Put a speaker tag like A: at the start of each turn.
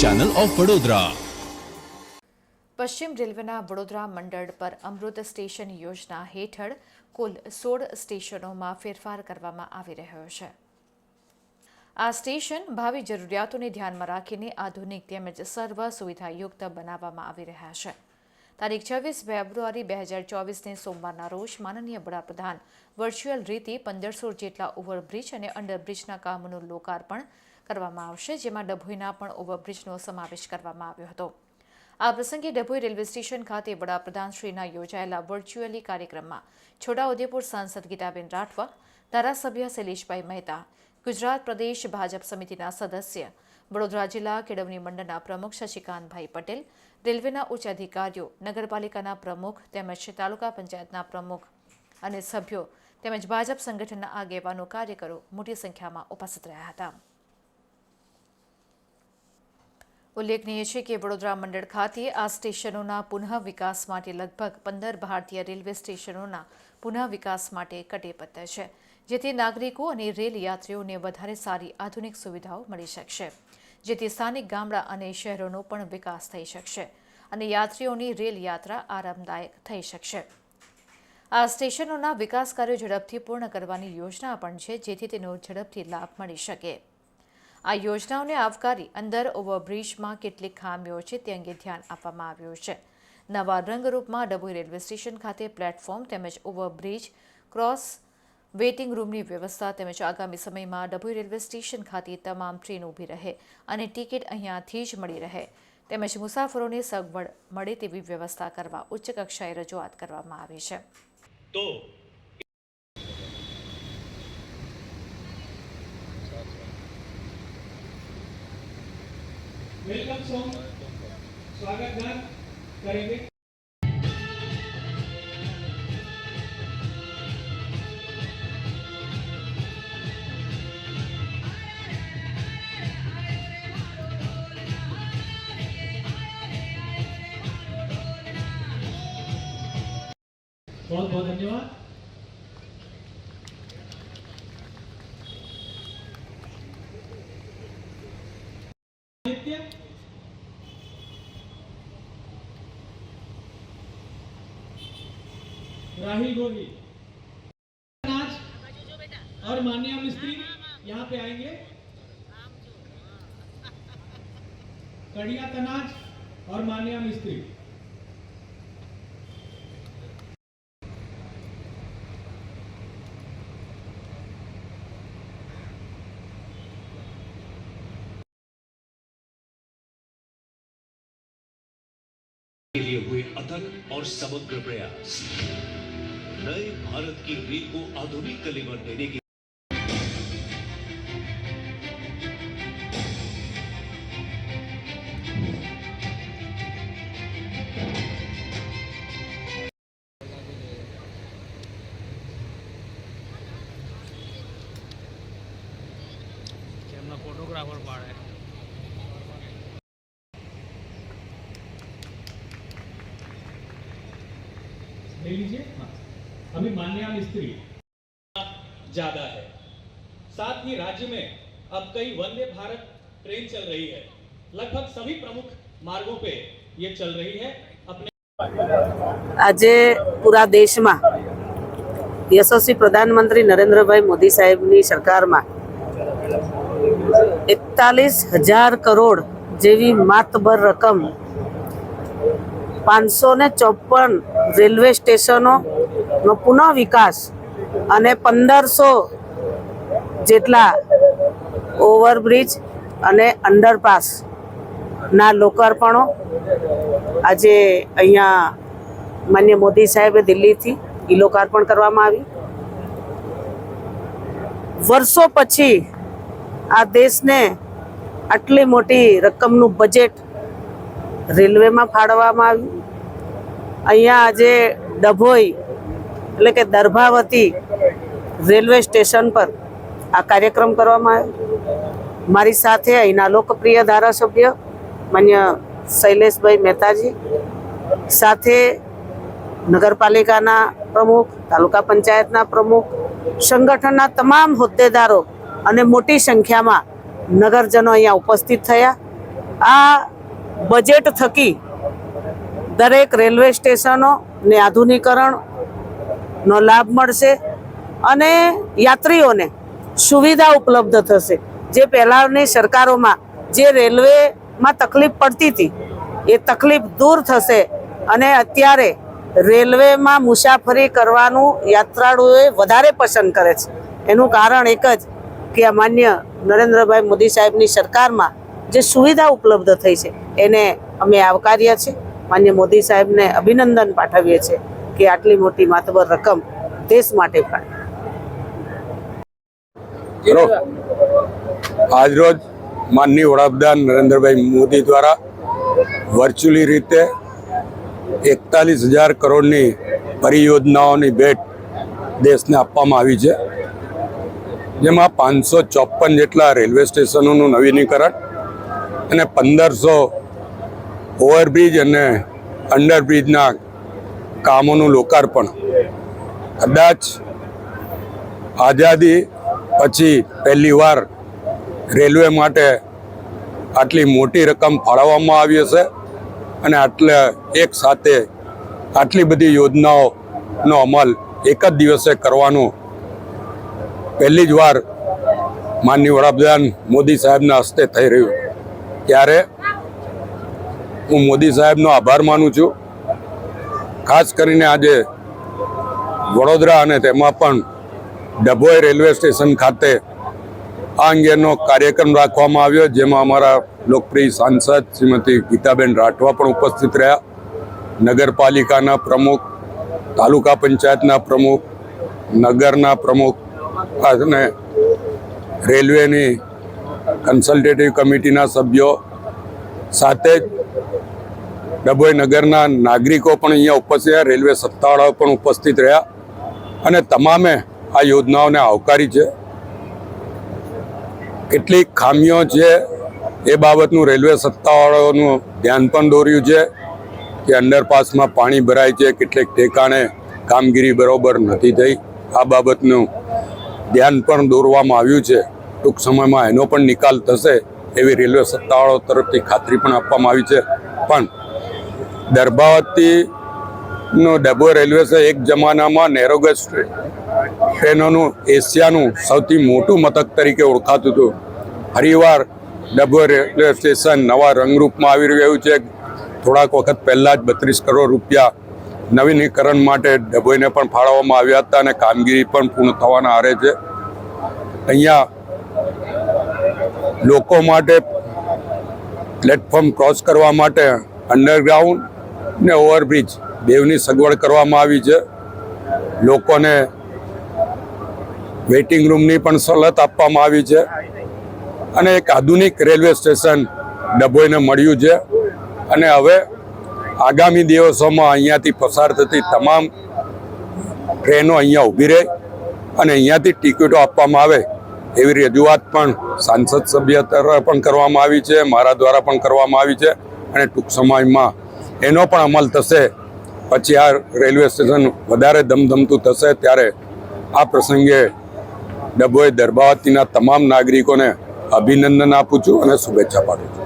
A: Channel of Vadodara
B: પશ્ચિમ રેલવેના વડોદરા મંડળ પર અમૃત સ્ટેશન યોજના હેઠળ કુલ સોળ સ્ટેશનોમાં ફેરફાર કરવામાં આવી રહ્યો છે. આ સ્ટેશન ભાવિ જરૂરિયાતોને ધ્યાનમાં રાખીને આધુનિક તેમજ સર્વ સુવિધાયુક્ત બનાવવામાં આવી રહ્યા છે. તારીખ છવ્વીસ ફેબ્રુઆરી બે હજાર ચોવીસને સોમવારના રોજ માનનીય વડાપ્રધાન વર્ચ્યુઅલ રીતે પંદરસો જેટલા ઓવરબ્રિજ અને અંડરબ્રિજના કામોનું લોકાર્પણ કરવામાં આવશે, જેમાં ડભોઈના પણ ઓવરબ્રિજનો સમાવેશ કરવામાં આવ્યો હતો. આ પ્રસંગે ડભોઈ રેલવે સ્ટેશન ખાતે વડાપ્રધાન શ્રીના યોજાયેલા વર્ચ્યુઅલી કાર્યક્રમમાં છોટાઉદેપુર સાંસદ ગીતાબેન રાઠવા, ધારાસભ્ય શૈલેષભાઈ મહેતા, ગુજરાત પ્રદેશ ભાજપ સમિતિના સદસ્ય, વડોદરા જિલ્લા કેળવણી મંડળના પ્રમુખ શશિકાંતભાઈ પટેલ, રેલવેના ઉચ્ચ અધિકારીઓ નગરપાલિકાના પ્રમુખ તેમજ તાલુકા પંચાયતના પ્રમુખ અને સભ્યો તેમજ ભાજપ સંગઠનના આગેવાનો કાર્યકરો મોટી સંખ્યામાં ઉપસ્થિત રહ્યા હતા. ઉલ્લેખનીય છે કે વડોદરા મંડળ ખાતે આ સ્ટેશનોના પુનઃ વિકાસ માટે લગભગ પંદર ભારતીય રેલવે સ્ટેશનોના પુનઃ વિકાસ માટે કટિબદ્ધ છે, જેથી નાગરિકો અને રેલ યાત્રીઓને વધારે સારી આધુનિક સુવિધાઓ મળી શકશે, જેથી સ્થાનિક ગામડા અને શહેરોનો પણ વિકાસ થઈ શકશે અને યાત્રીઓની રેલ યાત્રા આરામદાયક થઈ શકશે. આ સ્ટેશનોના વિકાસ કાર્યો ઝડપથી પૂર્ણ કરવાની યોજના પણ છે, જેથી તેનો ઝડપથી લાભ મળી શકે. આ યોજનાઓને આવકારી અંદર ઓવરબ્રિજમાં કેટલીક ખામીઓ છે તે અંગે ધ્યાન આપવામાં આવ્યું છે. નવા રંગરૂપમાં ડભોઈ રેલવે સ્ટેશન ખાતે પ્લેટફોર્મ તેમજ ઓવરબ્રિજ ક્રોસ વેઇટિંગ રૂમની વ્યવસ્થા તેમજ આગામી સમયમાં ડભોઈ રેલવે સ્ટેશન ખાતે તમામ ટ્રેન ઊભી રહે અને ટિકિટ અહીંયાથી જ મળી રહે તેમજ મુસાફરોને સગવડ મળે તેવી વ્યવસ્થા કરવા ઉચ્ચ કક્ષાએ રજૂઆત કરવામાં આવી છે.
C: તો
D: वेलकम सॉन्ग स्वागत गान करेंगे बहुत बहुत धन्यवाद साहित्य राहिल नाच और मान्या मिस्त्री यहाँ पे आएँगे। कड़िया तनाज और मान्या मिस्त्री
C: के लिए हुए अथक और समग्र प्रयास। नए भारत की रील को आधुनिक कलेवर देने की
E: फोटोग्राफर बाढ़ है।
D: ले लीजिए। हाँ। अभी मान्या मिस्त्री ज्यादा है साथ ही राज्य में अब कई वंदे भारत ट्रेन चल रही है लगभग सभी प्रमुख मार्गों पे ये चल रही है अपने
F: આજે પૂરા દેશમાં યશસ્વી પ્રધાનમંત્રી નરેન્દ્રભાઈ મોદી સાહેબની સરકારમાં એકતાલીસ હજાર કરોડ જેવી માતબર રકમ પાંચસો ને ચોપન રેલવે સ્ટેશનોનો પુનઃ વિકાસ અને પંદરસો જેટલા ઓવરબ્રિજ અને અંડરપાસના લોકાર્પણો આજે અહીંયા માન્ય મોદી સાહેબે દિલ્હીથી ઈ લોકાર્પણ કરવામાં આવી. વર્ષો પછી આ દેશને આટલી મોટી રકમનું બજેટ રેલવેમાં ફાળવવામાં આવ્યું. અહીંયા આજે ડભોઈ એટલે કે દર્ભાવતી રેલવે સ્ટેશન પર આ કાર્યક્રમ કરવામાં આવ્યો. મારી સાથે અહીંના લોકપ્રિય ધારાસભ્ય માન્ય શૈલેષભાઈ મહેતાજી, સાથે નગરપાલિકાના પ્રમુખ, તાલુકા પંચાયતના પ્રમુખ, સંગઠનના તમામ હોદ્દેદારો અને મોટી સંખ્યામાં નગરજનો અહીંયા ઉપસ્થિત થયા. આ બજેટ થકી દરેક રેલવે સ્ટેશનો ને આધુનિકરણનો લાભ મળશે અને યાત્રીઓને સુવિધા ઉપલબ્ધ થશે. જે પહેલાંની સરકારોમાં જે રેલવેમાં તકલીફ પડતી હતી, એ તકલીફ દૂર થશે અને અત્યારે રેલવેમાં મુસાફરી કરવાનું યાત્રાળુઓએ વધારે પસંદ કરે છે. એનું કારણ એક જ કે આ માન્ય નરેન્દ્રભાઈ મોદી સાહેબની સરકારમાં જે સુવિધા ઉપલબ્ધ થઈ છે, એને અમે આવકાર્યા છે માન્ય મોદી સાહેબને અભિનંદન પાઠવીએ છીએ. કે આટલી મોટી માતબર રકમ દેશ માટે
A: પણ. આજરોજ માનનીય વડાપ્રધાન નરેન્દ્રભાઈ મોદી દ્વારા વર્ચ્યુઅલી રીતે એકતાલીસ હજાર કરોડની પરિયોજનાઓની ભેટ દેશને આપવામાં આવી છે. જેમાં પાંચસો ચોપન જેટલા રેલવે સ્ટેશનોનું નવીનીકરણ અને પંદરસો ઓવરબ્રિજ અને અંડરબ્રિજના કામોનું લોકાર્પણ. કદાચ આઝાદી પછી પહેલી વાર રેલવે માટે આટલી મોટી રકમ ફાળવવામાં આવી હશે અને આટલે એક સાથે આટલી બધી યોજનાઓનો અમલ એક જ દિવસે કરવાનું. પહેલી જ વાર માનનીય વડાપ્રધાન મોદી સાહેબના હસ્તે થઈ રહ્યું. ત્યારે હું મોદી સાહેબનો આભાર માનું છું. ખાસ કરીને આજે વડોદરા અને તેમાં પણ ડભોઈ રેલવે સ્ટેશન ખાતે આ અંગેનો કાર્યક્રમ રાખવામાં આવ્યો, જેમાં અમારા લોકપ્રિય સાંસદ શ્રીમતી ગીતાબેન રાઠવા પણ ઉપસ્થિત રહ્યા. નગરપાલિકાના પ્રમુખ, તાલુકા પંચાયતના પ્રમુખ, નગરના પ્રમુખ અને રેલવેની કન્સલ્ટેટિવ કમિટીના સભ્યો સાથે જ ડભોઈ નગરના નાગરિકો પણ અહીંયા ઉપસ્થિત રહ્યા, રેલવે સત્તાવાળાઓ પણ ઉપસ્થિત રહ્યા અને તમામે આ યોજનાઓને આવકારી છે. કેટલીક ખામીઓ છે એ બાબતનું રેલવે સત્તાવાળાઓનું ધ્યાન પણ દોર્યું છે કે અંડરપાસમાં પાણી ભરાય છે, કેટલીક ઠેકાણે કામગીરી બરોબર નથી થઈ. આ બાબતનું ધ્યાન પણ દોરવામાં આવ્યું છે. ટૂંક સમયમાં એનો પણ નિકાલ થશે એવી રેલવે સત્તાવાળાઓ તરફથી ખાતરી પણ આપવામાં આવી છે. પણ દરબાવતીનો ડભો રેલવે છે એક જમાનામાં નેરોગેજ ટ્રેનોનું એશિયાનું સૌથી મોટું મથક તરીકે ઓળખાતું હતું. ફરીવાર ડભો રેલવે સ્ટેશન નવા રંગરૂપમાં આવી રહ્યું છે. થોડાક વખત પહેલાં જ બત્રીસ કરોડ રૂપિયા નવીનીકરણ માટે ડભોઈને પણ ફાળવવામાં આવ્યા હતા અને કામગીરી પણ પૂર્ણ થવાના આરે છે. અહીંયા લોકો માટે પ્લેટફોર્મ ક્રોસ કરવા માટે અંડરગ્રાઉન્ડ ને ઓવરબ્રિજ બેવની સગવડ કરવામાં આવી છે. લોકોને વેઇટિંગ રૂમની પણ સવલત આપવામાં આવી છે. અને એક આધુનિક રેલવે સ્ટેશન ડભોઈને મળ્યું છે. અને હવે આગામી દિવસોમાં અહીંયાથી પસાર થતી તમામ ટ્રેનો અહીંયા ઊભી રહે અને અહીંયાથી ટિકિટો આપવામાં આવે એવી રજૂઆત પણ સાંસદ સભ્ય તરફ પણ કરવામાં આવી છે, મારા દ્વારા પણ કરવામાં આવી છે. અને ટૂંક સમયમાં એનો પણ અમલ થશે. પછી આ રેલવે સ્ટેશન વધારે ધમધમતું થશે ત્યારે આ પ્રસંગે ડભોઈ દરબાવતીના તમામ નાગરિકોને અભિનંદન આપું છું અને શુભેચ્છા પાઠવું છું.